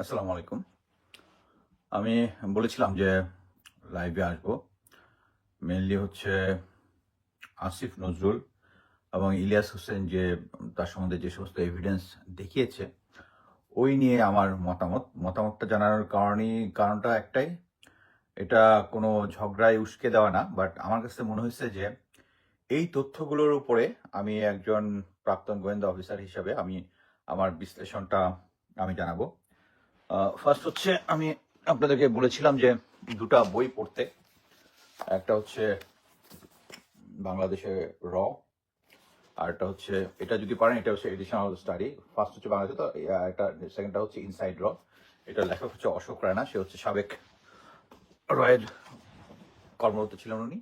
আসসালামু আলাইকুম। আমি বলেছিলাম যে লাইভে আসব। মেনলি হচ্ছে আসিফ নজরুল এবং ইলিয়াস হোসেন যে, তার সম্বন্ধে যে সমস্ত এভিডেন্স দেখিয়েছে, ওই নিয়ে আমার মতামত। মতামতটা জানানোর কারণই, কারণটা একটাই, এটা কোনো ঝগড়ায় উস্কে দেওয়া না বাট আমার কাছে মনে হয়েছে যে, এই তথ্যগুলোর উপরে আমি একজন প্রাক্তন গোয়েন্দা অফিসার হিসাবে আমি আমার বিশ্লেষণটা আমি জানাব। ফার্স্ট হচ্ছে আমি আপনাদেরকে বলেছিলাম যে দুটো বই পড়তে। একটা হচ্ছে বাংলাদেশে র আর একটা হচ্ছে এটা যদি পারেন, এটা হচ্ছে এডিশনাল স্টাডি ফার্স্ট হচ্ছে বাংলাদেশে, তো একটা সেকেন্ডটা হচ্ছে ইনসাইড র। এটা লেখক হচ্ছে অশোক রায়না, সে হচ্ছে সাবেক রয়ের কর্মরত ছিলেন উনি।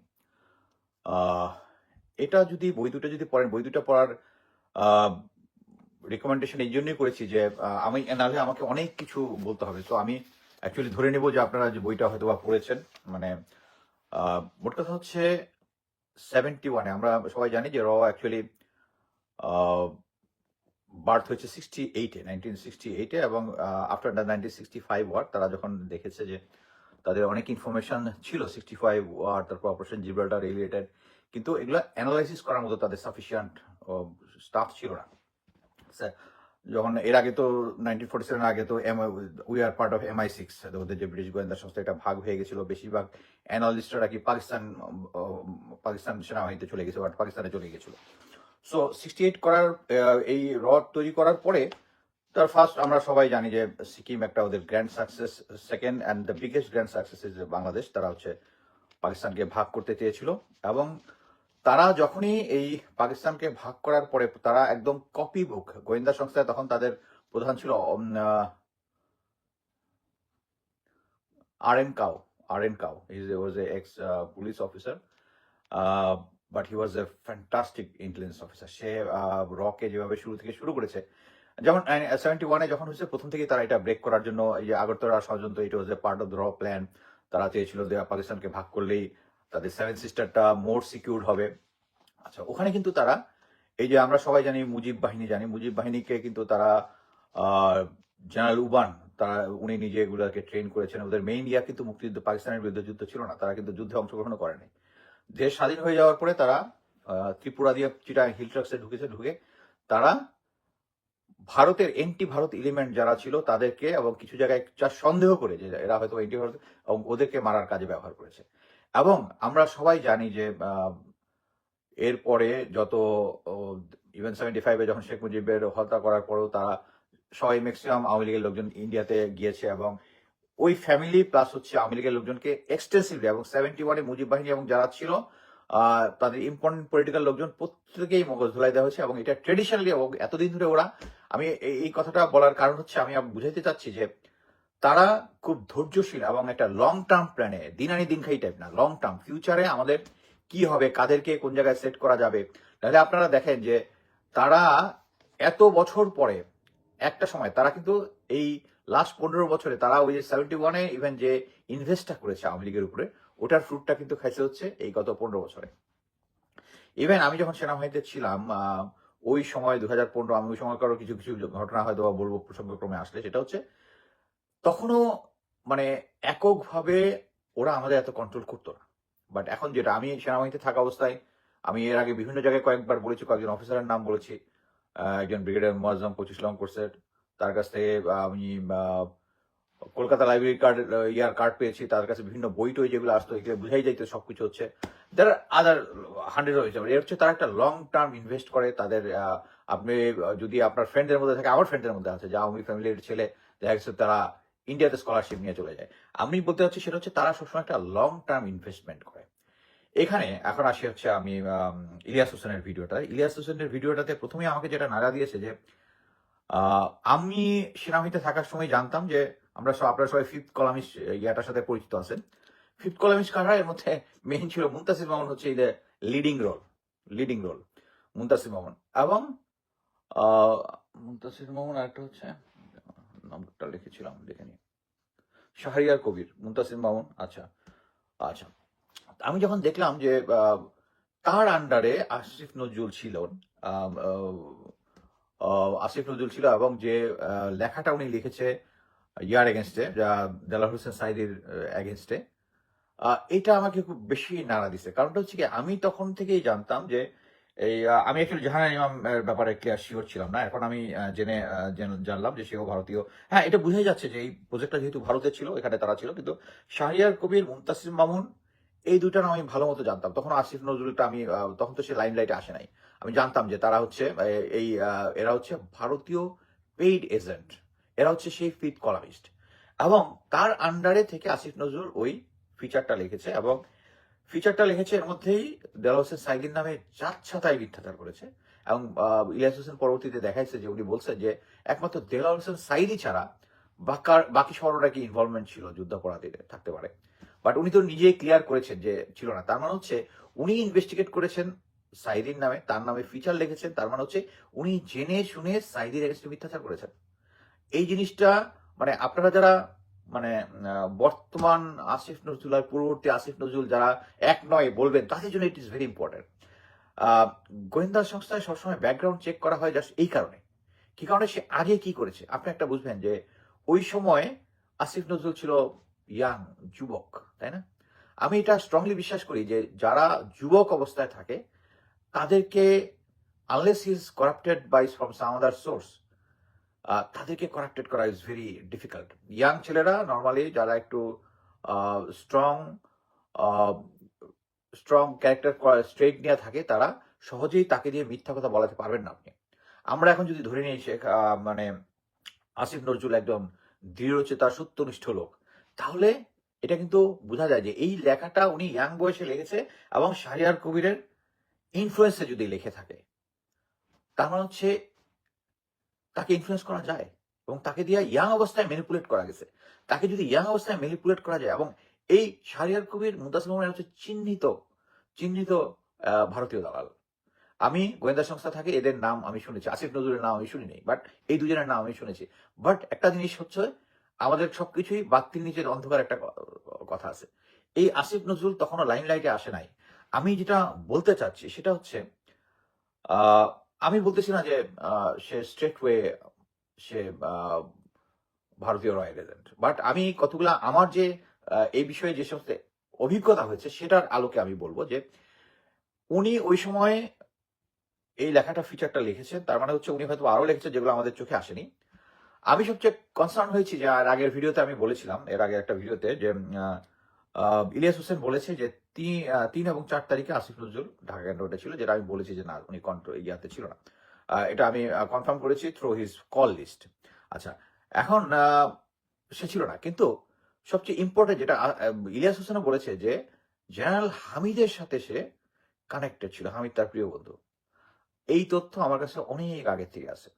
এটা যদি, বই দুটো যদি পড়েন, বই দুটো পড়ার রিকমেন্ডেশন এই জন্যই করেছি যে আমি নাহলে আমাকে অনেক কিছু বলতে হবে। তো আমি অ্যাকচুয়ালি ধরে নেব যে আপনারা যে বইটা হয়তো বা পড়েছেন মানে মোট কথা হচ্ছে সেভেন্টি ওয়ানে আমরা সবাই জানি যে র অ্যাকচুয়ালি বার্থ হয়েছে সিক্সটি এইটে নাইনটিন সিক্সটি এইটে এবং after nineteen sixty five war তারা যখন দেখেছে যে তাদের অনেক ইনফরমেশন ছিল সিক্সটি ফাইভ ওয়ার তারপর অপারেশন জিব্রাল্টার রিলেটেড কিন্তু এগুলো অ্যানালাইসিস করার মতো তাদের সাফিসিয়েন্ট স্টাফ ছিল না। যখন এর আগে তো নাইনটিন ফোর্টি সেভেন আগে তো M we are part of MI six ওদের যে ব্রিটিশ গোয়েন্দা সংস্থা, এটা ভাগ হয়ে গেছিল। বেশিরভাগ অ্যানালিস্টরা কি পাকিস্তান পাকিস্তান সেনাবাহিনীতে চলে গেছে বাট পাকিস্তানে চলে গেছিল। সো সিক্সটি এইট করার এই রড তৈরি করার পরে, তার ফার্স্ট আমরা সবাই জানি যে সিকিম একটা ওদের grand success second and the biggest grand success is Bangladesh তারা হচ্ছে পাকিস্তানকে ভাগ করতে চেয়েছিল। এবং তারা যখনই এই পাকিস্তানকে ভাগ করার পরে তারা একদম কপি বুক গোয়েন্দা সংস্থায় তখন তাদের প্রধান ছিল R N Kao R N Kao is was a ex police officer but he was a fantastic intelligence officer সে রকে যেভাবে শুরু থেকে শুরু করেছে যেমন সেভেন্টি ওয়ানে যখন হয়েছে, প্রথম থেকেই তারা এটা ব্রেক করার জন্য, এই যে আগরতলা ষড়যন্ত্র এটা ওয়াজ এ পার্ট অফ র প্ল্যান তারা চেয়েছিল যে পাকিস্তানকে ভাগ করলেই তাদের সেভেন সিস্টারটা মোর সিকিউর হবে। আচ্ছা ওখানে কিন্তু তারা, এই যে আমরা সবাই জানি মুজিব বাহিনী, জানি মুজিব বাহিনীকে কিন্তু তারা জেনারেল উবান তারা, উনি নিজে এগুলোকে ট্রেন করেছেন। ওদের মেইন ইয়া কিন্তু মুক্তিযুদ্ধ, পাকিস্তানের বিরুদ্ধে যুদ্ধ ছিল না, তারা কিন্তু যুদ্ধে অংশগ্রহণ করেনি। দেশ স্বাধীন হয়ে যাওয়ার পরে তারা ত্রিপুরা দিয়ে চিটা হিল ট্রাক্সে ঢুকেছে, ঢুকে তারা ভারতের এন্টি ভারত এলিমেন্ট যারা ছিল তাদেরকে এবং কিছু জায়গায় সন্দেহ করে যে এরা হয়তো এন্টি ভারত এবং ওদেরকে মারার কাজে ব্যবহার করেছে। এবং আমরা সবাই জানি যে এরপরে যত ইভেন সেভেন্টি ফাইভে যখন শেখ মুজিবের হত্যা করার পরেও তারা সবাই ম্যাক্সিমাম আওয়ামী লীগের লোকজন ইন্ডিয়াতে গিয়েছে এবং ওই ফ্যামিলি প্লাস হচ্ছে আওয়ামী লীগের লোকজনকে এক্সটেন্সিভলি এবং সেভেন্টি ওয়ানে মুজিব বাহিনী এবং যারা ছিল তাদের ইম্পর্টেন্ট পলিটিক্যাল লোকজন প্রত্যেকেই মগজ ধুলাই দেওয়া হয়েছে এবং এটা ট্রেডিশনালি এবং এতদিন ধরে ওরা, আমি এই কথাটা বলার কারণ হচ্ছে আমি বুঝাইতে চাচ্ছি যে তারা খুব ধৈর্যশীল এবং একটা লং টার্ম প্ল্যানে দিন আনি দিন খাই টাইপ না লং টার্ম ফিউচারে আমাদের কি হবে, কাদেরকে কোন জায়গায় সেট করা যাবে? তাহলে আপনারা দেখেন যে তারা এত বছর পরে, একটা সময় তারা কিন্তু এই লাস্ট পনেরো বছরে তারা ওই যে সেভেন্টি ওয়ানে ইভেন যে ইনভেস্টটা করেছে আওয়ামী লীগের উপরে, ওটার ফ্রুটটা কিন্তু খাইছে হচ্ছে এই গত পনেরো বছরে। ইভেন আমি যখন সেনাবাহিনীতে ছিলাম ওই সময় দু হাজার পনেরো, আমি ওই সময়কারও কিছু কিছু ঘটনা হয়তো বা বলব প্রসঙ্গক্রমে আসলে, সেটা হচ্ছে তখনও মানে এককভাবে ওরা আমাদের এত কন্ট্রোল করতো না। বাট এখন যেটা, আমি সেনাবাহিনীতে থাকা অবস্থায়, আমি এর আগে বিভিন্ন জায়গায় কয়েকবার বলেছি, কয়েকজন অফিসারের নাম বলেছি। একজন ব্রিগেডিয়ার মোয়াজ্জম পঁচিশ লং করছে তার কাছ থেকে আমি Kolkata library card year card পেয়েছি, তার কাছে বিভিন্ন বই টই যেগুলো আসতো, এগুলো বুঝাই যাইতো, সবকিছু হচ্ছে। দ্যার আদার হান্ড্রেড হয়েছে এর হচ্ছে তারা একটা লং টার্ম ইনভেস্ট করে, তাদের আপনি যদি আপনার ফ্রেন্ডের মধ্যে থাকে, আমার ফ্রেন্ডের মধ্যে আছে, যা আওয়ামী ফ্যামিলির ছেলে, দেখা গেছে তারা ইন্ডিয়াতে স্কলারশিপ নিয়ে চলে যায়। আমি বলতে চাচ্ছি সেটা হচ্ছে তারা সবসময় একটা লং টার্ম ইনভেস্টমেন্ট করে। এখানে এখন আসি হচ্ছে আমি ইলিয়াস হোসেনের ভিডিওটা। ইলিয়াস হোসেনের ভিডিওটাতে প্রথমে আমাকে যেটা নাড়া দিয়েছে যে আমি সেনাবাহিনীতে থাকার সময় জানতাম যে আমরা সব, আপনারা সবাই ফিফথ কলামিস্ট ইয়াটার সাথে পরিচিত আছেন। ফিফথ কলামিস্ট কারা? এর মধ্যে মেইন ছিল মুন্তাসির মামুন হচ্ছে এই যে leading role leading role Muntasir Mamun. এবং মুন্তাসির মামুন আরেকটা হচ্ছে নম্বরটা লিখেছিলাম, দেখে নি শাহরিয়ার কবির, মুন্তাসির মামুন আচ্ছা আচ্ছা। আমি যখন দেখলাম যে তার আন্ডারে আসিফ নজরুল ছিল আসিফ নজরুল ছিল এবং যে লেখাটা উনি লিখেছে, ইয়ার এগেনস্টে দেলার হোসেন সাইদির এগেনস্টে এটা আমাকে খুব বেশি নাড়া দিছে। কারণটা হচ্ছে কি, আমি তখন থেকেই জানতাম যে এই আমি অ্যাকচুয়ালি জাহান ইমাম ব্যাপারে শিওর ছিলাম না। এখন আমি জেনে জানলাম যে সেও ভারতীয়। হ্যাঁ এটা বোঝাই যাচ্ছে যে এই প্রজেক্টটা যেহেতু ভারতে ছিল, এখানে তারা ছিল, কিন্তু শাহরিয়ার কবির, মুন্তাসির মামুন, এই দুইটা নাম আমি ভালো মতো জানতাম। তখন আসিফ নজরুলটা আমি তখন তো সে লাইন লাইটে আসে নাই। আমি জানতাম যে তারা হচ্ছে এই এরা হচ্ছে ভারতীয় পেইড এজেন্ট এরা হচ্ছে সেই ফিট কলামিস্ট এবং তার আন্ডারে থেকে আসিফ নজরুল ওই ফিচারটা লিখেছে এবং ফিচারটা লিখেছে এর মধ্যেই দেলাল হোসেন সাইদির নামে যাচ্ছাতাই মিথ্যাচার করেছে এবং ইলিয়াস হোসেন পরবর্তীতে দেখাইছে যে উনি বলছেন যে একমাত্র দেলাল হোসেন সাইদি ছাড়া বাকার, বাকি সবার নাকি ইনভলভমেন্ট ছিল যুদ্ধাপরাধীতে থাকতে পারে। বাট উনি তো নিজেই ক্লিয়ার করেছেন যে ছিল না। তার মানে হচ্ছে উনি ইনভেস্টিগেট করেছেন সাইদির নামে, তার নামে ফিচার লিখেছেন, তার মানে হচ্ছে উনি জেনে শুনে সাইদির এগেন্স্টে মিথ্যাচার করেছেন। এই জিনিসটা মানে আপনারা যারা মানে বর্তমান আসিফ নজরুল আর পূর্ববর্তী আসিফ নজরুল যারা এক নয় বলবেন, তাদের জন্য ইট ইজ ভেরি ইম্পর্টেন্ট গোয়েন্দা সংস্থায় সবসময় ব্যাকগ্রাউন্ড চেক করা হয় জাস্ট এই কারণে। কি কারণে? সে আগে কি করেছে? আপনি একটা বুঝবেন যে, ওই সময় আসিফ নজরুল ছিল ইয়াং যুবক, তাই না? আমি এটা স্ট্রংলি বিশ্বাস করি যে, যারা যুবক অবস্থায় থাকে, তাদেরকে unless is corrupted by from some other source তাদেরকে করাপ্টেড করা ইজ ভেরি ডিফিকাল্ট ইয়াং ছেলেরা নর্মালি যারা একটু স্ট্রং স্ট্রং ক্যারেক্টার স্ট্রেট নিয়ে থাকে, তারা সহজেই তাকে দিয়ে মিথ্যা কথা বলাতে পারবেন না আপনি। আমরা এখন যদি ধরে নিই, শেখ মানে আসিফ নজরুল একদম দৃঢ়চেতা, সত্যনিষ্ঠ লোক, তাহলে এটা কিন্তু বোঝা যায় যে এই লেখাটা উনি ইয়াং বয়সে লিখেছে এবং শাহরিয়ার কবিরের ইনফ্লুয়েন্সে যদি লিখে থাকে, তার মানে হচ্ছে তাকে ইনফ্লুয়েন্স করা যায় এবং তাকে দিয়ে ইয়াং অবস্থায় ম্যানিপুলেট করা গেছে। তাকে যদি ইয়াং অবস্থায় ম্যানিপুলেট করা যায় এবং এই শাহরিয়ার কবির মুদাসির মোহাম্মদ হচ্ছে চিহ্নিত চিহ্নিত ভারতীয় দালাল। আমি গোয়েন্দা সংস্থা থাকে এদের নাম আমি শুনেছি। আসিফ নজরুলের নাম আমি শুনিনি বাট এই দুজনের নাম আমি শুনেছি। বাট একটা জিনিস হচ্ছে আমাদের সবকিছুই বাতির নিচের অন্ধকার একটা কথা আছে। এই আসিফ নজরুল তখনও লাইন লাইটে আসে নাই। আমি যেটা বলতে চাচ্ছি সেটা হচ্ছে আহ, আমি বলতেছি না যে সে স্ট্রেট ওয়ে সে ভারতীয় রয়্যাল এজেন্ট বাট আমি কতগুলা, আমার যে এই বিষয়ে যে সমস্ত অভিজ্ঞতা হয়েছে, সেটার আলোকে আমি বলব যে, উনি ওই সময় এই লেখাটা ফিচারটা লিখেছেন, তার মানে হচ্ছে উনি হয়তো আরও লিখেছেন যেগুলো আমাদের চোখে আসেনি। আমি সবচেয়ে কনসার্ন হয়েছি যে, আর আগের ভিডিওতে আমি বলেছিলাম, এর আগে একটা ভিডিওতে যে ইলিয়াস হোসেন বলেছে যে তিন এবং চার তারিখে আসিফ নজরুল ঢাকা ক্যান্টনমেন্টে ছিল, যেটা আমি বলেছি যে না, উনি কন্ট্রো ইয়াতে ছিল না। এটা আমি কনফার্ম করেছি থ্রু হিজ কল লিস্ট আচ্ছা এখন সে ছিল না, কিন্তু সবচেয়ে ইম্পর্টেন্ট যেটা ইলিয়াস হোসেনও বলেছে যে, জেনারেল হামিদের সাথে সে কানেক্টেড ছিল, হামিদ তার প্রিয় বন্ধু। এই তথ্য আমার কাছে অনেক আগের থেকে আছে।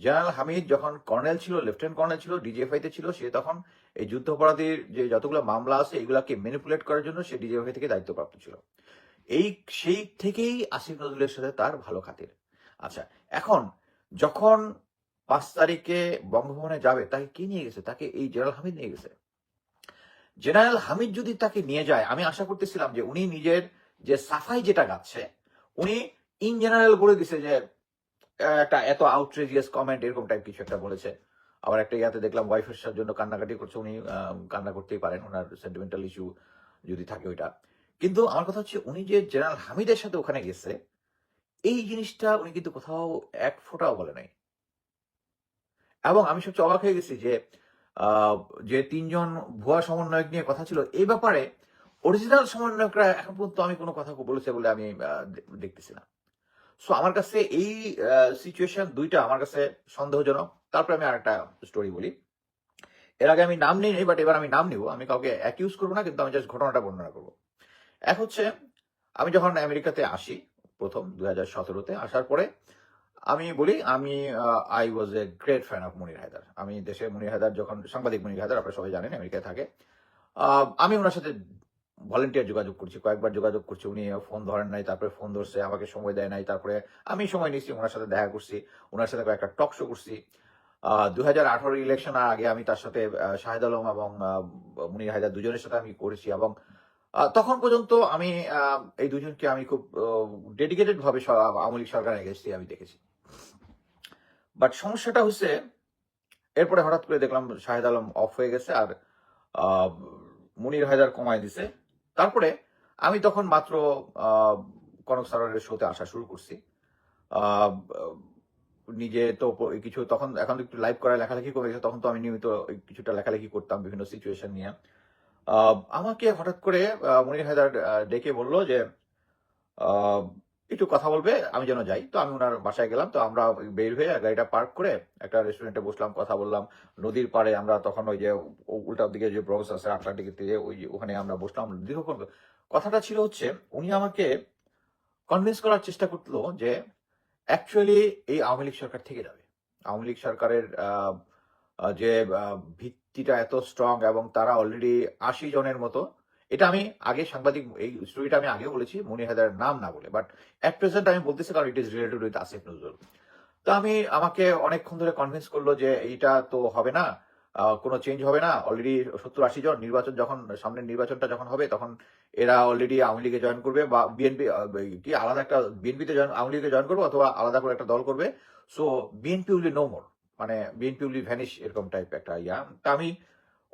জেনারেল হামিদ যখন কর্নেল ছিল, লেফটেন্যান্ট কর্নেল ছিল ডিজিএফআই তে ছিল, সে তখন এই যুদ্ধাপরাধীর যে যতগুলো মামলা আছে, এগুলাকে ম্যানিপুলেট করার জন্য সে ডিজিএফআই থেকে দায়িত্বপ্রাপ্ত ছিল। এই, সেই থেকেই আসিফ নজরুলের সাথে তার ভালো খাতির। আচ্ছা এখন যখন পাঁচ তারিখে বঙ্গভবনে যাবে, তাকে কি নিয়ে গেছে? তাকে এই জেনারেল হামিদ নিয়ে গেছে। জেনারেল হামিদ যদি তাকে নিয়ে যায়, আমি আশা করতেছিলাম যে উনি নিজের যে সাফাই যেটা গাচ্ছে, উনি ইন জেনারেল বলে দিছে যে একটা এত আউটরেজিয়াস কমেন্ট এরকম টাইপ কিছু একটা বলেছে। আবার একটা ইয়াতে দেখলাম ওয়াইফের জন্য কান্নাকাটি করছে উনি কান্না করতেই পারেন ওনার সেন্টিমেন্টাল ইস্যু যদি থাকে ওইটা। কিন্তু আমার কথা হচ্ছে উনি যে জেনারেল হামিদের সাথে ওখানে গেছে এই জিনিসটা উনি কিন্তু কোথাও এক ফোঁটাও বলে নাই। এবং আমি সবচেয়ে অবাক হয়ে গেছি যে যে তিনজন ভুয়া সমন্বয়ক নিয়ে কথা ছিল এই ব্যাপারে অরিজিনাল সমন্বয়করা এখন পর্যন্ত আমি কোনো কথা বলেছে বলে আমি আহ, দেখতেছি না। সো আমার কাছে এই সিচুয়েশন দুইটা আমার কাছে সন্দেহজনক। তারপরে আমি আরেকটা স্টোরি বলি। এর আগে আমি নাম নিই বাট এবার আমি নাম নিব। আমি কাউকে অ্যাকিউজ করব না, কিন্তু আমি জাস্ট ঘটনাটা বর্ণনা করব। এক হচ্ছে, আমি যখন আমেরিকাতে আসি, প্রথম দু হাজার সতেরোতে আসার পরে, আমি বলি, আমি I was a great fan of Monir Haider আমি দেশে মনির হায়দার যখন সাংবাদিক মনির হায়দার আপনারা সবাই জানেন, আমেরিকায় থাকে। আমি ওনার সাথে ভলেন্টিয়ার যোগাযোগ করছি, কয়েকবার যোগাযোগ করছি, উনি ফোন ধরেন নাই, তারপরে ফোন ধরছে, আমাকে সময় দেয় নাই, তারপরে আমি সময় নিচ্ছি, ওনার সাথে দেখা করছি, ওনার সাথে কয়েকটা টক শো করছি। দু হাজার আঠারো ইলেকশনের আগে আমি তার সাথে শাহেদ আলম এবং মুনির হায়দার দুজনের সাথে আমি করেছি এবং তখন পর্যন্ত আমি এই দুজনকে আমি খুব ডেডিকেটেড ভাবে আওয়ামী লীগ সরকারের এগেস্টে আমি দেখেছি। বাট সমস্যাটা হচ্ছে, এরপরে হঠাৎ করে দেখলাম শাহেদ আলম অফ হয়ে গেছে আর মুনির হায়দার কমায় দিছে। তারপরে আমি তখন মাত্র কনক সরারের শোতে আসা শুরু করছি। নিজে তো কিছু তখন এখন একটু লাইভ করা লেখালেখি কমে গেছে, তখন তো আমি নিয়মিত কিছুটা লেখালেখি করতাম বিভিন্ন সিচুয়েশন নিয়ে। আমাকে হঠাৎ করে মনির হায়দার ডেকে বলল যে একটু কথা বলবে, আমি যেন যাই। তো আমি ওনার বাসায় গেলাম, তো আমরা বের হয়ে গাড়িটা পার্ক করে একটা রেস্টুরেন্টে বসলাম, কথা বললাম। নদীর পাড়ে আমরা তখন ওই যে উল্টার দিকে যে ব্রক্স আছে, আটলান্টিকের দিকে ওই ওখানে আমরা বসলাম। দীর্ঘক্ষণ কথাটা ছিল হচ্ছে, উনি আমাকে কনভিন্স করার চেষ্টা করল যে অ্যাকচুয়ালি এই আওয়ামী লীগ সরকার থেকে যাবে। আওয়ামী লীগ সরকারের যে ভিত্তিটা এত স্ট্রং এবং তারা অলরেডি আশি জনের মতো এটা আমি আগে সাংবাদিক, এই স্টোরিটা আমি আগে বলেছি, মনি হায়দার নাম না বলে বাট অ্যাট প্রেজেন্ট আমি বলতেছি কারণ it is related with Asif Nazrul তো আমি, আমাকে অনেকক্ষণ ধরে কনভিন্স করল যে এইটা তো হবে না কোনো চেঞ্জ হবে না অলরেডি সত্তর আশি জন নির্বাচন যখন, সামনের নির্বাচনটা যখন হবে, তখন এরা অলরেডি আওয়ামী লীগে জয়েন করবে বা বিএনপি কি আলাদা একটা বিএনপিতে জয়েন আওয়ামী লীগে জয়েন করবে অথবা আলাদা করে একটা দল করবে। So BNP will no more মানে বিএনপি উইল ভ্যানিশ এরকম টাইপ একটা ইয়া। তা আমি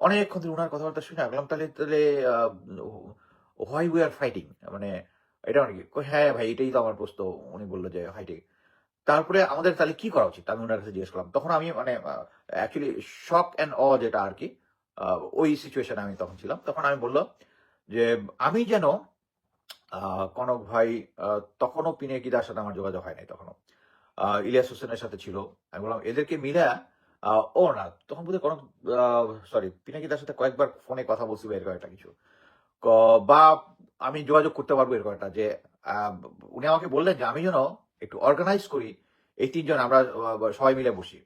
অনেকক্ষণ ধরে ওনার কথাবার্তা শুনে রাখলাম তাহলে তাহলে হোয়াই উই আর ফাইটিং মানে এটা মানে কি? কই, হ্যাঁ ভাই এটাই তো আমার প্রশ্ন। উনি বলল যে ফাইটিং তারপরে আমাদের তাহলে কি করা উচিত? আমি ওনার কাছে জিজ্ঞেস করলাম। তখন আমি মানে অ্যাকচুয়ালি শক অ্যান্ড অ যেটা আর কি ওই সিচুয়েশনে আমি তখন ছিলাম। তখন আমি বললাম যে আমি যেন কনক ভাই তখনও পিনেকিদার সাথে আমার যোগাযোগ হয় নাই তখনও। ইলিয়াস হোসেনের সাথে ছিল। আমি বললাম এদেরকে মিলে ও না, তখন বোধহয় কনক সরি পিনাকিদার সাথে কয়েকবার ফোনে কথা বলছি বা এরকম একটা কিছু। বা আমি যোগাযোগ করতে পারব এরকম একটা যে উনি আমাকে বললেন যে, আমি যেন একটু অর্গানাইজ করি, এই তিনজন আমরা সবাই মিলে বসি।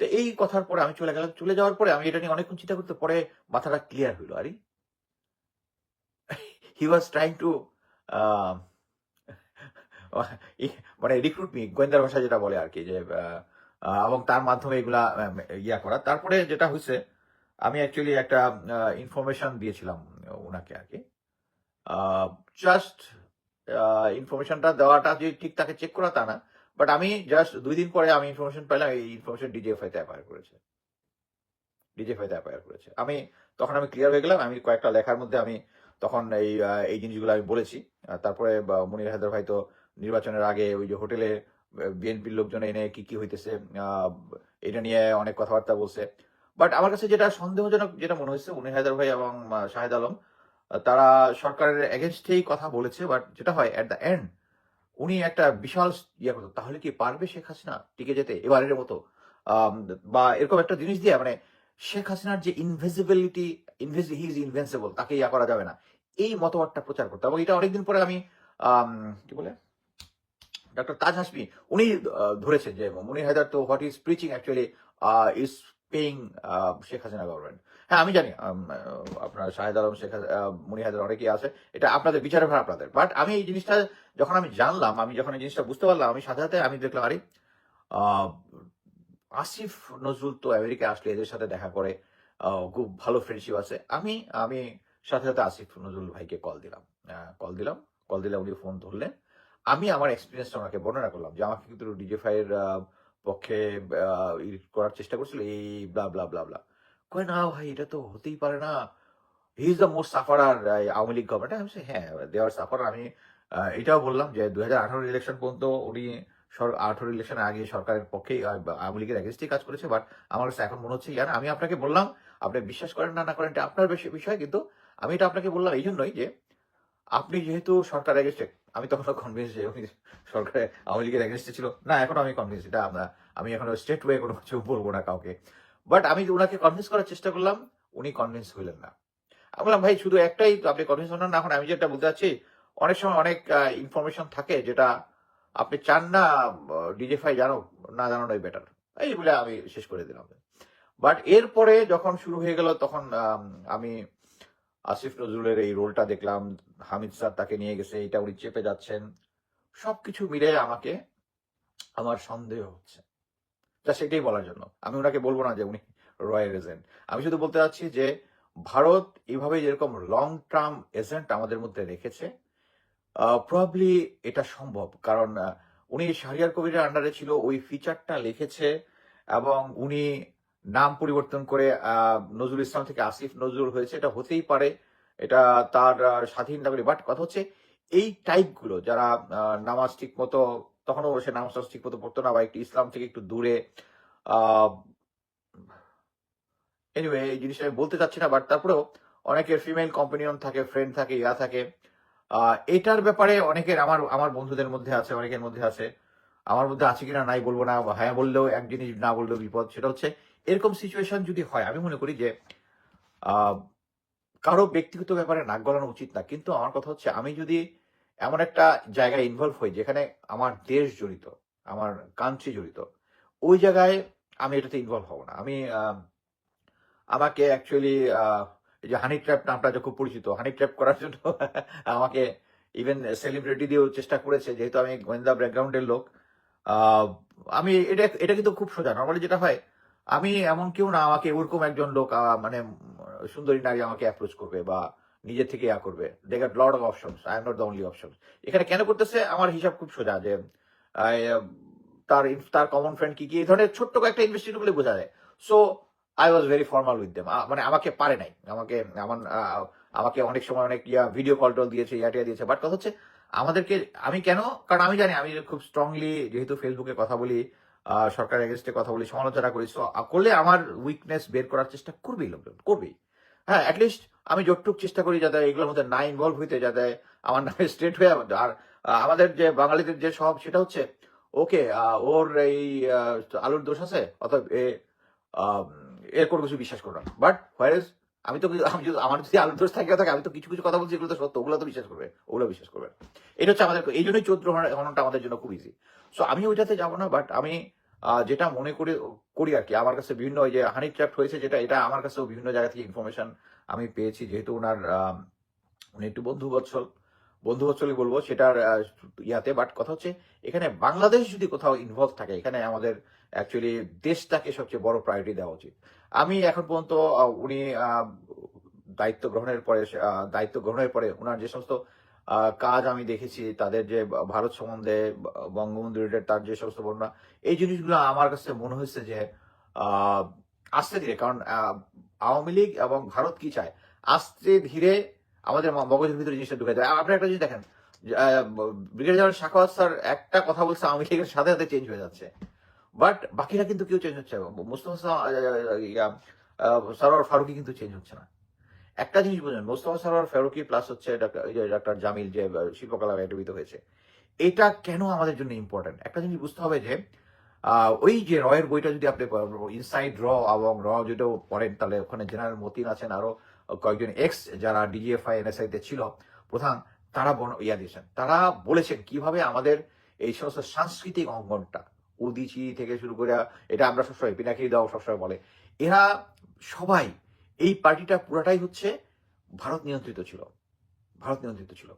তো এই কথার পরে আমি চলে গেলাম। চলে যাওয়ার পরে আমি এটা নিয়ে অনেকক্ষণ চিন্তা করতে, পরে মাথাটা ক্লিয়ার হইল, আরে! হি ওয়াজ ট্রাইং টু মানে রিক্রুট মি গোয়েন্দার ভাষা যেটা বলে আর কি, যে এবং তার মাধ্যমে এগুলা ইয়া করা। তারপরে যেটা হয়েছে আমি অ্যাকচুয়ালি একটা ইনফরমেশন দিয়েছিলাম ওনাকে আর কি। জাস্ট ইনফরমেশনটা দেওয়াটা যে ঠিক তাকে চেক করা তা না বাট আমি জাস্ট দুই দিন পরে আমি ইনফরমেশন পেলাম, এই ইনফরমেশন ডিজিএফআই তে অ্যাপায়ার করেছে। ডিজিএফআই তে অ্যাপায়ার করেছে। আমি তখন আমি ক্লিয়ার হয়ে গেলাম, আমি কয়েকটা লেখার মধ্যে আমি তখন এই এই জিনিসগুলো আমি বলেছি। তারপরে মনির হায়দার ভাই তো নির্বাচনের আগে ওই যে হোটেলে বিএনপির লোকজন এনে কি কি হইতেছে? এটা নিয়ে অনেক কথাবার্তা বলছে। বাট আমার কাছে যেটা সন্দেহজনক যেটা মনে হয়েছে উনি হায়দার ভাই এবং শাহেদ আলম তারা সরকারের এগেনস্টেই কথা বলেছে বাট যেটা হয় এট দ্য এন্ড উনি একটা বিশাল ইয়ে করতো। তাহলে কি পারবে শেখ হাসিনা টিকে যেতে? এবারের মতো। বা এরকম একটা জিনিস দিয়ে মানে শেখ হাসিনার যে invisibility invis he is invincible তাকে ইয়া করা যাবে না। এই মতবাদটা প্রচার করতো। এবং এটা অনেকদিন পরে আম, কি বলে? ডক্টর তাজ হাসমি উনি ধরেছেন যে মুনির হায়দার তো what is preaching actually is paying Sheikh Hasina government হ্যাঁ আমি জানি আপনার শাহেদ আলম শেখ আহ, হায়দার অনেকেই আছে এটা আপনাদের বিচারের ভার আপনাদের। বাট আমি এই জিনিসটা যখন আমি জানলাম আমি যখন এই জিনিসটা বুঝতে পারলাম আমি সাথে সাথে আমি দেখলাম আরে আসিফ নজরুল তো আমেরিকা আসলে এদের সাথে দেখা করে খুব ভালো ফ্রেন্ডশিপ আছে। আমি আমি সাথে সাথে আসিফ নজরুল ভাইকে কল দিলাম। কল দিলাম। কল দিলে উনি ফোন ধরলেন। আমি আমার এক্সপিরিয়েন্সটা ওনাকে বর্ণনা করলাম যে আমাকে কিন্তু ডিজেফাই এর আহ, পক্ষে করার চেষ্টা করছিল এই ব্লা ব্লা ব্লা ব্লা কয় না ভাই এটা তো হতেই পারে না। He is the most sufferer Awami League government আমি হ্যাঁ দেওয়ার সাফারার আমি এটাও বললাম যে দুই হাজার ইলেকশন পর্যন্ত উনি আঠারো ইলেকশনের আগে সরকারের পক্ষে আওয়ামী লীগের এগেনস্টে কাজ করেছে বাট আমার কাছে এখন মনে হচ্ছে ইয়ার আমি আপনাকে বললাম আপনি বিশ্বাস করেন না না করেন এটা আপনার বিষয় কিন্তু আমি এটা আপনাকে বললাম এই জন্যই যে আপনি যেহেতু সরকার এগেনস্টে আমি তখন কনভিন্স যে উনি সরকারে আওয়ামী লীগের এগেনস্টে ছিল। না, এখন আমি কনভিন্স এটা আমরা, আমি এখন স্টেট ওয়ে কোনো কিছু বলব না কাউকে। বাট আমি ওনাকে কনভিন্স করার চেষ্টা করলাম, উনি কনভিন্স হইলেন না। আমি বললাম, ভাই, শুধু একটাই, আপনি কনভিন্স হন না এখন আমি যেটা বলতে চাচ্ছি, অনেক সময় অনেক ইনফরমেশন থাকে যেটা আপনি চান না ডিজেফাই জানো, না জানানোই বেটার এই বলে আমি শেষ করে দিলাম। বাট এরপরে যখন শুরু হয়ে গেল, তখন আমি আসিফ নজরুলের এই রোলটা দেখলাম, হামিদ স্যার তাকে নিয়ে গেছে, এটা উনি চেপে যাচ্ছেন। সবকিছু মিলে আমাকে আমার সন্দেহ হচ্ছে। তা সেটাই বলার জন্য। আমি ওনাকে বলব না যে উনি রয়্যাল এজেন্ট। আমি শুধু বলতে চাচ্ছি যে ভারত এইভাবে যেরকম লং টার্ম এজেন্ট আমাদের মধ্যে রেখেছে প্রবলি এটা সম্ভব। কারণ উনি শাহরিয়ার কবিরের আন্ডারে ছিল, ওই ফিচারটা লিখেছে এবং উনি নাম পরিবর্তন করে নজরুল ইসলাম থেকে আসিফ নজরুল হয়েছে, এটা হতেই পারে। এটা তার স্বাধীন নাগরিক। বাট কথা হচ্ছে, এই টাইপগুলো যারা নামাজ ঠিক মতো তখনও সে নামাজ ঠিক মতো পড়তো না বা একটু ইসলাম থেকে একটু দূরে এনিওয়ে এই জিনিসটা আমি বলতে চাচ্ছি না বাট তারপরেও অনেকের ফিমেল কম্পানিয়ন থাকে ফ্রেন্ড থাকে, ইয়া থাকে। এটার ব্যাপারে অনেকের আমার আমার বন্ধুদের মধ্যে আছে, অনেকের মধ্যে আছে। আমার মধ্যে আছে কিনা নাই বলব না হ্যাঁ বললেও এক জিনিস না বললেও বিপদ, সেটা হচ্ছে এরকম সিচুয়েশন যদি হয়, আমি মনে করি যে কারও ব্যক্তিগত ব্যাপারে নাক গলানো উচিত না। কিন্তু আমার কথা হচ্ছে, আমি যদি এমন একটা জায়গায় ইনভলভ হই, যেখানে আমার দেশ জড়িত, আমার কান্ট্রি জড়িত, ওই জায়গায় আমি এটাতে ইনভলভ হব না। আমি আমাকে অ্যাকচুয়ালি যে হানি ট্র্যাপ নামটা খুব পরিচিত হানি ট্র্যাপ করার জন্য আমাকে ইভেন সেলিব্রিটি দিয়েও চেষ্টা করেছে, যেহেতু আমি গোয়েন্দা ব্যাকগ্রাউন্ডের লোক। আমি, এটা এটা কিন্তু খুব সোজা। নর্মালি যেটা হয় আমি এমন কেউ না, আমাকে ওরকম একজন লোক মানে সুন্দরী নারী আমাকে অ্যাপ্রোচ করবে বা নিজে থেকে ইয়া করবে। They get lot of options I am not the only option এখানে কেন করতেছে? আমার হিসাব খুব সোজা যে তার তার কমন ফ্রেন্ড কি কি, এই ধরনের ছোট্ট কয়েকটা ইনভেস্টিগেট বলে বোঝা যায়। So I was very formal with them মানে আমাকে পারে নাই। আমাকে, আমার আমাকে অনেক সময় অনেক ইয়া ভিডিও কল টল দিয়েছে ইয়াটিয়া দিয়েছে। বাট কথা হচ্ছে, আমাদেরকে, আমি কেন? কারণ আমি জানি, আমি খুব স্ট্রংলি যেহেতু ফেসবুকে কথা বলি সরকারের এগেনস্টে কথা বলি সমালোচনা করি। করলে আমার উইকনেস বের করার চেষ্টা করবেই লোকজন, করবেই। হ্যাঁ অ্যাটলিস্ট আমি যতটুক চেষ্টা করি যাতে এগুলোর মধ্যে না ইনভলভ হইতে, যাতে আমার নামে স্ট্রেট হয়ে আর আমাদের যে বাঙালিদের যে স্বভাব সেটা হচ্ছে, ওকে ওর এই আলুর দোষ আছে অথবা এর কোনো কিছু বিশ্বাস করো না। বাট হোয়ারেজ আমি তো, আমি যদি, আমার যদি আলুর দোষ থাকে থাকে, আমি তো কিছু কিছু কথা বলছি, এগুলো তো সত্য, ওগুলো তো বিশ্বাস করবে, ওগুলো বিশ্বাস করবে। এটা হচ্ছে আমাদের, এই জন্যই চৌদ্র হননটা আমাদের জন্য খুব ইজি সো আমি ওইটাতে যাব না বাট আমি যেটা মনে করি করি আর কি। আমার কাছে বিভিন্ন ওই যে হানি ট্র্যাপ হয়েছে যেটা, এটা আমার কাছেও বিভিন্ন জায়গা থেকে ইনফরমেশন আমি পেয়েছি। যেহেতু ওনার উনি একটু বন্ধু বৎসল বন্ধু বৎসলই বলব সেটার ইয়াতে। বাট কথা হচ্ছে, এখানে বাংলাদেশ যদি কোথাও ইনভলভ থাকে, এখানে আমাদের অ্যাকচুয়ালি দেশটাকে সবচেয়ে বড় প্রায়োরিটি দেওয়া উচিত। আমি এখন পর্যন্ত উনি দায়িত্ব গ্রহণের পরে দায়িত্ব গ্রহণের পরে ওনার যে সমস্ত কাজ আমি দেখেছি, তাদের যে ভারত সম্বন্ধে বঙ্গবন্ধু রিলেটেড তার যে সমস্ত বর্ণনা, এই জিনিসগুলো আমার কাছে মনে হয়েছে যে আস্তে ধীরে, কারণ আওয়ামী লীগ এবং ভারত কি চায়? আস্তে ধীরে আমাদের মগজের ভিতরে জিনিসটা ঢুকে যায়। আপনি একটা জিনিস দেখেন ব্রিগেডিয়ার জেনারেল স্যার একটা কথা বলছে, আওয়ামী লীগের সাথে সাথে চেঞ্জ হয়ে যাচ্ছে। বাট বাকিরা কিন্তু কেউ চেঞ্জ হচ্ছে। মুস্তফা সরোয়ার ফারুকি কিন্তু চেঞ্জ হচ্ছে না। একটা জিনিস বুঝলেন, মোস্তফা সরোয়ার ফারুকি প্লাস হচ্ছে ডাক্তার জামিল যে শিল্পকলা একাডেমিত হয়েছে, এটা কেন আমাদের জন্য ইম্পর্টেন্ট একটা জিনিস বুঝতে হবে যে ওই যে রয়ের বইটা যদি আপনি ইনসাইড র এবং র যেটা পড়েন, তাহলে ওখানে জেনারেল মতিন আছেন, আরও কয়েকজন এক্স যারা ডিজিএফআই এনএসআই তে ছিল, প্রধান, তারা ইয়া দিয়েছেন। তারা বলেছেন কীভাবে আমাদের এই সমস্ত সাংস্কৃতিক অঙ্গনটা উদিচি থেকে শুরু করে, এটা আমরা সবসময় পিনাকি দাও সবসময় বলে, এরা সবাই এই পার্টিটা পুরাটাই হচ্ছে ভারত নিয়ন্ত্রিত ছিল। ভারত নিয়ন্ত্রিত ছিল।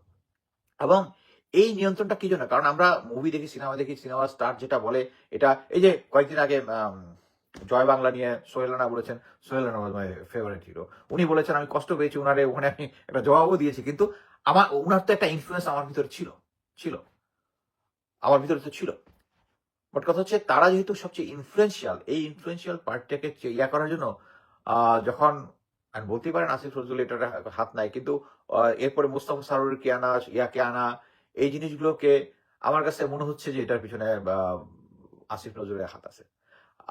এবং এই নিয়ন্ত্রণটা কি জন্য? কারণ আমরা মুভি দেখি সিনেমা দেখি সিনেমা স্টার যেটা বলে, এটা এই যে কয়েকদিন আগে জয় বাংলা নিয়ে সোহেল রানা বলেছেন Sohel Rana my favourite hero উনি বলেছেন, আমি কষ্ট পেয়েছি উনারে, ওখানে আমি একটা জবাবও দিয়েছি। কিন্তু আমার ওনার তো একটা ইনফ্লুয়েন্স আমার ভিতরে ছিল ছিল। আমার ভিতরে তো ছিল। বাট কথা হচ্ছে, তারা যেহেতু সবচেয়ে ইনফ্লুয়েন্সিয়াল এই ইনফ্লুয়েন্সিয়াল পার্টটাকে ইয়া করার জন্য যখন, আমি বলতেই পারেন আসিফ নজরুল এটার হাত নাই, কিন্তু এরপরে মুস্তাফা সারুরকে আনা ইয়াকে আনা, এই জিনিসগুলোকে আমার কাছে মনে হচ্ছে যে এটার পিছনে আসিফ নজরুলের হাত আছে।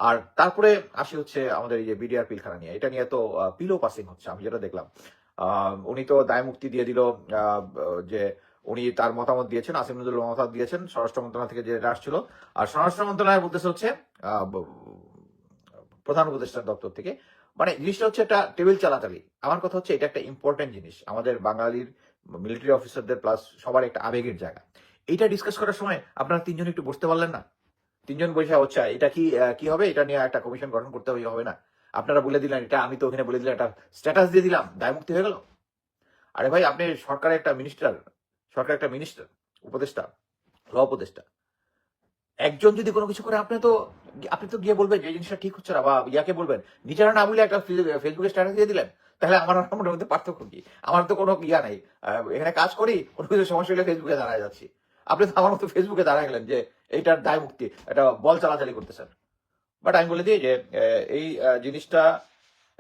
আর তারপরে আসি হচ্ছে আমাদের এই যে বিডিআর পিলখানা নিয়ে, এটা নিয়ে তো পিলো পাসিং হচ্ছে, আমি যেটা দেখলাম। উনি তো দায় মুক্তি দিয়ে দিল যে উনি তার মতামত দিয়েছেন, আসিফ নজরুল মতামত দিয়েছেন, স্বরাষ্ট্র মন্ত্রণালয় থেকে যেটা আসছিল আর স্বরাষ্ট্র মন্ত্রণালয়ের বলতেছে হচ্ছে প্রধান উপদেষ্টার দপ্তর থেকে মানে জিনিসটা হচ্ছে একটা টেবিল চালাচালি আমার কথা হচ্ছে এটা একটা ইম্পর্টেন্ট জিনিস। আমাদের বাঙালির মিলিটারি অফিসারদের প্লাস সবার একটা আবেগের জায়গা। এটা ডিসকাস করার সময় আপনারা তিনজন একটু বসতে পারলেন না? তিনজন বসে হচ্ছে এটা কি কি হবে? এটা নিয়ে একটা কমিশন গঠন করতে হবে হবে না। আপনারা বলে দিলেন, এটা আমি তো ওখানে বলে দিলাম একটা স্ট্যাটাস দিয়ে দিলাম, দায়মুক্তি হয়ে গেল। আরে ভাই, আপনি সরকারের একটা মিনিস্টার সরকার একটা মিনিস্টার উপদেষ্টা ল উপদেষ্টা একজন যদি কোনো কিছু করে, আপনি তো আপনি তো গিয়ে বলবেন যে জিনিসটা ঠিক হচ্ছে না বা ইয়াকে বলবেন, নিজেরা না বলে একটা ফেসবুকে স্ট্যাটাস দিয়ে দিলেন, তাহলে আমার আর আমার মধ্যে পার্থক্য কি? আমার তো কোনো ইয়া নাই। এখানে কাজ করি, কোনো কিছু সমস্যা হলে ফেসবুকে দাঁড়ায় যাচ্ছি। আপনি তো আমার মতো ফেসবুকে দাঁড়ায় গেলেন যে, এইটার দায় মুক্তি, এটা বল চালাচালি করতেছেন। বাট আমি বলে দিই যে এই জিনিসটা,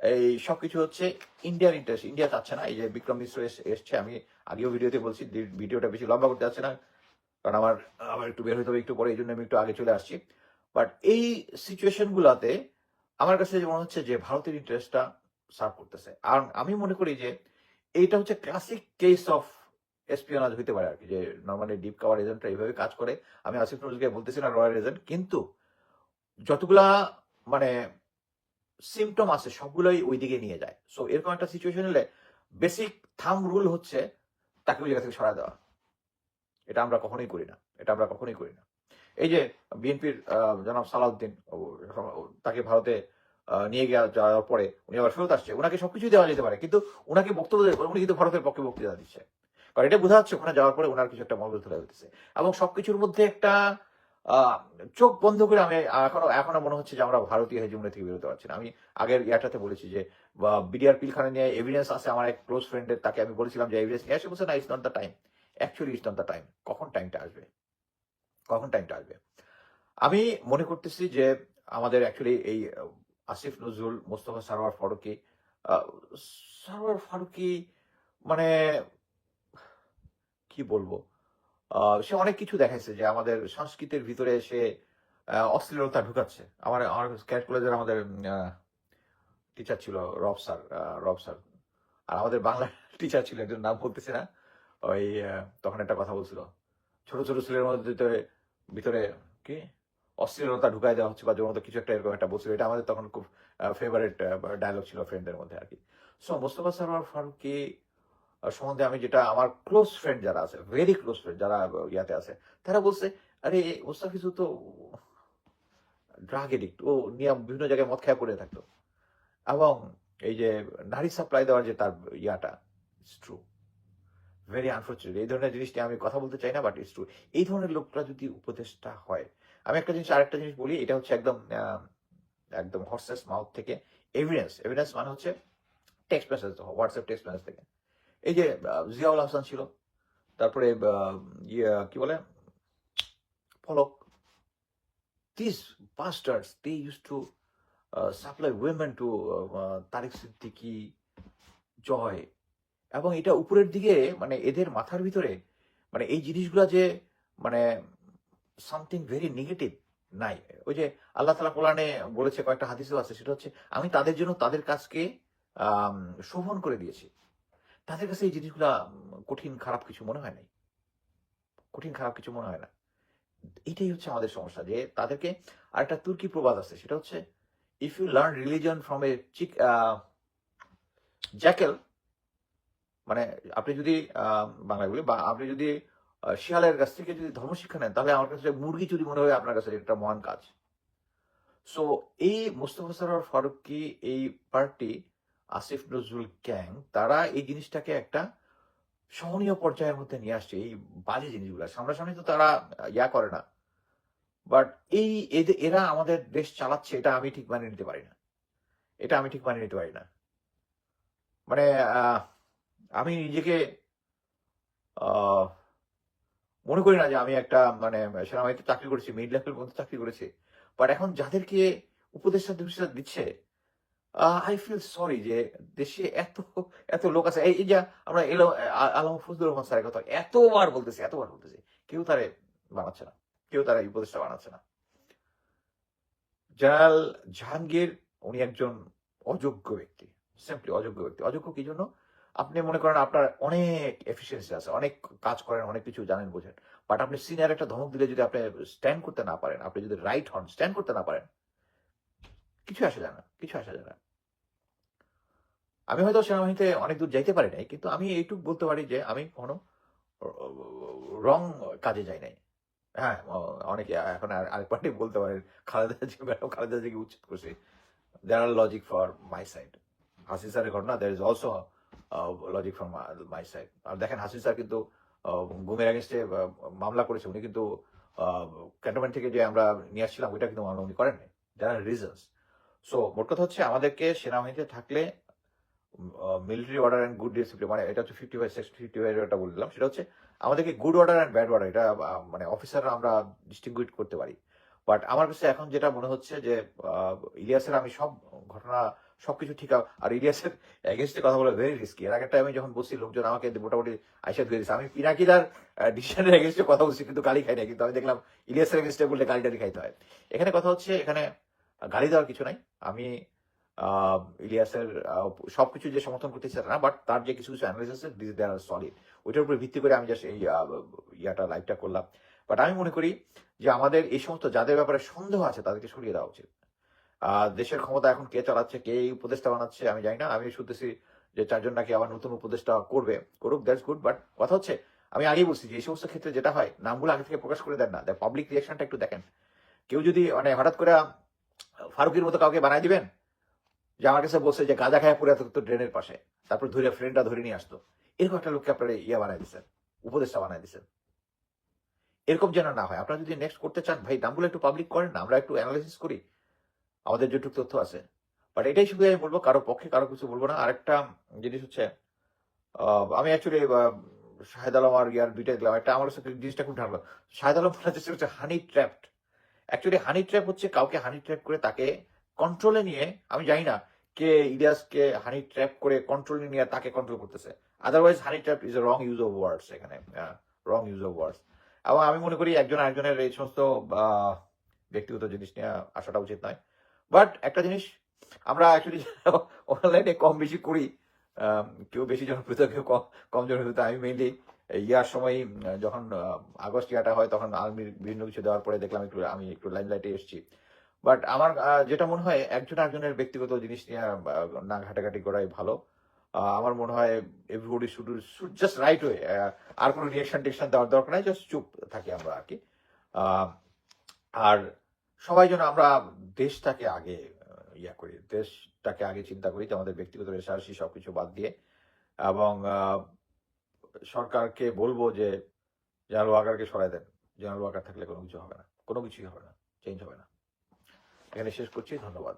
এই সবকিছু হচ্ছে ইন্ডিয়ার ইন্টারেস্ট ইন্ডিয়া চাচ্ছে না। এই যে বিক্রম মিশ্র এস- এসছে, আমি আগেও ভিডিওতে বলছি, ভিডিওটা বেশি লম্বা করতে যাচ্ছে না। কারণ আমার আমার একটু বের হতে হবে একটু পরে, এই জন্য আমি একটু আগে চলে আসছি। বাট এই সিচুয়েশন গুলাতে আমার কাছে মনে হচ্ছে যে ভারতের ইন্টারেস্টটা সার্ভ করতেছে। আর আমি মনে করি যে এইটা হচ্ছে ক্লাসিক কেস অফ এসপিওনাজ হইতে পারে আর কি যে নর্মালি ডিপ কাভার এজেন্টরা এইভাবে কাজ করে। আমি আসিফ নজরুলকে বলতেছি না রয়্যাল এজেন্ট কিন্তু যতগুলা মানে সিমটম আছে, সবগুলোই ওই দিকে নিয়ে যায়। সো এরকম একটা সিচুয়েশন হলে বেসিক থাম রুল হচ্ছে তাকে ওই জায়গা থেকে সরা দেওয়া। এটা আমরা কখনোই করি না। এটা আমরা কখনোই করি না। এই যে বিএনপির জনাব সালাউদ্দিন তাকে ভারতে নিয়ে গিয়ে যাওয়ার পরে উনি আবার ফেরত আসছে। ওনাকে সবকিছু দেওয়া যেতে পারে, কিন্তু ওনাকে বক্তব্য উনি কিন্তু ভারতের পক্ষে বক্তৃতা দিচ্ছে। কারণ এটা বোঝা যাচ্ছে ওখানে যাওয়ার পরে ওনার কিছু একটা মঙ্গল ধরে হইতেছে এবং সবকিছুর মধ্যে একটা চোখ বন্ধ করে আমি এখনও এখনও মনে হচ্ছে যে আমরা ভারতীয় হেজুমনি থেকে বেরোতে পারছি না। আমি আগের ইয়াটাতে বলেছি যে বিডিআর পিলখানে নিয়ে এভিডেন্স আছে, আমার এক ক্লোজ ফ্রেন্ডের তাকে আমি বলেছিলাম যে এভিডেন্স নিয়ে আসে বলছে না it's not the time actually it's not the time কখন টাইমটা আসবে? কখন টাইমটা আসবে? আমি মনে করতেছি যে আমাদের অ্যাকচুয়ালি এই আসিফ নজরুল, মোস্তফা সারোয়ার ফারুকি সারোয়ার ফারুকি মানে কি বলব? সে অনেক কিছু দেখাইছে যে আমাদের সংস্কৃতির ভিতরে সে অশ্লীলতা ঢুকাচ্ছে। আমার আমার কলেজের আমাদের টিচার ছিল, রব স্যার রব স্যার। আর আমাদের বাংলা টিচার ছিল একজন নাম বলতেছি না। ওই তখন একটা কথা বলছিল। ছোট ছোট ছেলের মধ্যে ভিতরে কি? অশ্লীলতা ঢুকাই দেওয়া হচ্ছে বা যেমন কিছু একটা এরকম একটা বলছিল। এটা আমাদের তখন খুব ফেভারিট ডায়লগ ছিল ফ্রেন্ডদের মধ্যে আর কি। সো মোস্তফা সারোয়ার ফারুকি আহ, সম্বন্ধে আমি যেটা আমার ক্লোজ ফ্রেন্ড যারা আছে ভেরি ক্লোজ ফ্রেন্ড যারা ইয়াতে আছে তারা বলছে আরে মুস্তাফিজু তো ড্রাগ এডিক্ট ও নিয়ে বিভিন্ন জায়গায় মদ খেয়ে পড়ে থাকতো। এবং এই যে নারী সাপ্লাই দেওয়ার যে তার ইয়াটা ইটস ট্রু ভেরি আনফর্চুনেট এই ধরনের জিনিস নিয়ে আমি কথা বলতে চাই না বাট ইটস ট্রু এই ধরনের লোকরা যদি উপদেষ্টা হয়, আমি একটা জিনিস, আরেকটা জিনিস বলি, এটা হচ্ছে একদম একদম হর্সেস মাউথ থেকে এভিডেন্স এভিডেন্স মানে হচ্ছে text message WhatsApp text message থেকে। এই যে জিয়াউল হাসান ছিল, তারপরে কি বলে? ফলক this bastards, they used to supply supply to Tarek Siddiqui, Joy. এবং এটা উপরের দিকে মানে এদের মাথার ভিতরে মানে এই জিনিসগুলা যে মানে সামথিং ভেরি নেগেটিভ নাই। ওই যে আল্লাহ তালা কোরআনে বলেছে, কয়েকটা হাদিসও আছে, সেটা হচ্ছে, আমি তাদের জন্য তাদের কাজকে শোভন করে দিয়েছি। তাদের কাছে এই জিনিসগুলা কঠিন, খারাপ কিছু মনে হয় নাই। কঠিন, খারাপ কিছু মনে হয় না। এটাই হচ্ছে আমাদের সমস্যা, যে তাদেরকে আরেকটা তুর্কি প্রবাদ আছে, সেটা হচ্ছে if you learn religion from a chick jackal মানে আপনি যদি বাংলায় বলি বা আপনি যদি শিয়ালের কাছ থেকে যদি ধর্ম শিক্ষা নেন তাহলে আমার কাছে মুরগি চুরি মনে হয় আপনার কাছে একটা মহান কাজ। সো এই মুস্তফা সরোয়ার ফারুকি এই পার্টি আসিফ নজরুল গ্যাং তারা এই জিনিসটাকে একটা সহনীয় পর্যায়ের মধ্যে নিয়ে আসছে এই বাজে জিনিসগুলো। সামনাসামনি তো তারা ইয়া করে না। বাট এই এরা আমাদের দেশ চালাচ্ছে এটা আমি ঠিক মানিয়ে নিতে পারি না। এটা আমি ঠিক মানিয়ে নিতে পারি না। মানে আহ, আমি নিজেকে মনে করি না যে আমি একটা মানে সেনাবাহিনীতে চাকরি করেছি মিড লেভেল পর্যন্ত চাকরি করেছি। বাট এখন যাদেরকে উপদেষ্টা দিচ্ছে দিচ্ছে আই ফিল সরি যে দেশে এত এত লোক আছে। এই যে আমরা এলো আলম ফজলুর রহমান স্যারের কথা, এতবার বলতেছি এতবার বলতেছি। কেউ তারে বানাচ্ছে না। কেউ তারা উপদেষ্টা বানাচ্ছে না। জেনারেল জাহাঙ্গীর, উনি একজন অযোগ্য ব্যক্তি। সিম্পলি অযোগ্য ব্যক্তি। অযোগ্য কি জন্য? আপনি মনে করেন আপনার অনেক এফিসিয়েন্সি আছে, অনেক কাজ করেন, অনেক কিছু জানেন, বোঝেন। বাট আপনি সিনিয়র একটা ধমক দিলে যদি আপনি স্ট্যান্ড করতে না পারেন, আপনি যদি রাইট হন স্ট্যান্ড করতে না পারেন, কিছু আসে যায় না, কিছু আসে যায় না। আমি হয়তো সেনাবাহিনীতে অনেক দূর যাইতে পারি নাই, কিন্তু আমি এইটুকু বলতে পারি যে আমি কোনো রং কাজে যাই নাই। হ্যাঁ অনেকে এখন আর আরেক পার্টি বলতে পারেন, খালেদা জি ম্যাডাম, খালেদা উচিত করছে। There are logic for my side Hasin স্যারের ঘটনা দের is also logic for my side আর দেখেন হাসিন স্যার কিন্তু গুমের অ্যাগেনস্টে মামলা করেছে। উনি কিন্তু ক্যান্টনমেন্ট থেকে যে আমরা নিয়ে আসছিলাম, ওইটা কিন্তু মামলা উনি করেননি। দেয়ার আর রিজনস সো মোট কথা হচ্ছে আমাদেরকে সেনাবাহিনীতে থাকলে military order and good discipline মানে এটা হচ্ছে ফিফটি ফাইভ ফিফটি ফাইভ এটা বলে দিলাম। সেটা হচ্ছে আমাদেরকে good order and bad order এটা মানে অফিসাররা আমরা ডিস্টিংগুইট করতে পারি। বাট আমার কাছে এখন যেটা মনে হচ্ছে যে ইলিয়াসের আমি সব ঘটনা সবকিছু ঠিক আর ইলিয়াসের এগেনস্টে কথা বলে ভেরি রিস্কি এর আগের টাইমে যখন বলছি লোকজন আমাকে মোটামুটি আইসা ধরে দিচ্ছে আমি পিনাকিদার ডিসিশনের এগেনস্টে কথা বলছি, কিন্তু গালি খাই না কিন্তু আমি দেখলাম ইলিয়াসের এগেনস্টে বললে গালি খাইতে হয়। এখানে কথা হচ্ছে, এখানে গালি দেওয়ার কিছু নাই। আমি ইলিয়াসের সবকিছু যে সমর্থন করতে চাই না বাট তার যে কিছু কিছু analysis this they are solid ওইটার উপর ভিত্তি করে আমি জাস্ট এই ইয়াটা লাইভটা করলাম। বাট আমি মনে করি যে আমাদের এই সমস্ত যাদের ব্যাপারে সন্দেহ আছে, তাদেরকে সরিয়ে দেওয়া উচিত। দেশের ক্ষমতা এখন কে চালাচ্ছে, কে এই উপদেশটা বানাচ্ছে, আমি জানি না। আমি শুনতেছি যে চারজন নাকি আবার নতুন উপদেষ্টা করবে। করুক দ্যাটস গুড বাট কথা হচ্ছে, আমি আগেই বলছি যে এই সমস্ত ক্ষেত্রে যেটা হয়, নামগুলো আগে থেকে প্রকাশ করে দেন না। পাবলিক রিয়াকশনটা একটু দেখেন। কেউ যদি মানে হঠাৎ করে ফারুকের মতো কাউকে বানাই দিবেন, যে আমার কাছে বলছে যে গাঁজা খায় পড়ে থাকতো ড্রেনের পাশে, তারপর ধরে ফ্রেন্ডটা ধরে নিয়ে আসতো। এরকম একটা লোককে আপনারা ইয়ে বানাই দিচ্ছেন উপদেষ্টা বানাই দিচ্ছেন এরকম যেন না হয়। আপনারা যদি নেক্সট করতে চান, ভাই, নামগুলো একটু পাবলিক করেন না, আমরা একটু অ্যানালাইসিস করি। আমাদের যেটুকু তথ্য আছে। বাট এটাই শুধু আমি বলব, কারও পক্ষে কারও কিছু বলব না। আরেকটা জিনিস হচ্ছে আমি অ্যাকচুয়ালি শাহেদ আলম আর ইয়ার দুইটা দিলাম একটা আমার সাথে জিনিসটা খুব ঢাকলো। শাহেদ আলম বলা যাচ্ছে হচ্ছে honey trapped actually honey trap হচ্ছে কাউকে হানি ট্র্যাপ করে তাকে কন্ট্রোলে নিয়ে, আমি জানি না কে ইলিয়াসকে হানি ট্র্যাপ করে কন্ট্রোলে নিয়ে তাকে কন্ট্রোল করতেছে। Otherwise honey trap is wrong use of words এখানে রং ইউজ অফ ওয়ার্ডস এবং আমি মনে করি একজন আরেকজনের এই সমস্ত ব্যক্তিগত জিনিস নিয়ে আসাটা উচিত নয়। বাট একটা জিনিস, আমরা অ্যাকচুয়ালি অনলাইনে কম বেশি করি কেউ বেশি জনপ্রিয়ত, কেউ কম জনপ্রিয়ত। আমি মেইনলি ইয়ার সময় যখন আগস্ট ইয়াটা হয়, তখন আর্মির বিভিন্ন কিছু দেওয়ার পরে দেখলাম একটু, আমি একটু লাইন লাইটে এসেছি। বাট আমার যেটা মনে হয়, একজন একজনের ব্যক্তিগত জিনিস নিয়ে না ঘাটাঘাটি করাই ভালো। আমার মনে হয় everybody should should just right way আর কোনো রিয়েকশন টেকশন দেওয়ার দরকার নাই জাস্ট চুপ থাকি আমরা আর কি। আর সবাই যেন আমরা দেশটাকে আগে ইয়া করি, দেশটাকে আগে চিন্তা করি যে আমাদের ব্যক্তিগত রেশারেশি সবকিছু বাদ দিয়ে এবং সরকারকে বলব যে জেনারেল ওয়াকারকে সরাই দেন। জেনারেল ওয়াকার থাকলে কোনো কিছু হবে না। কোনো কিছুই হবে না। চেঞ্জ হবে না। এখানে শেষ করছি। ধন্যবাদ।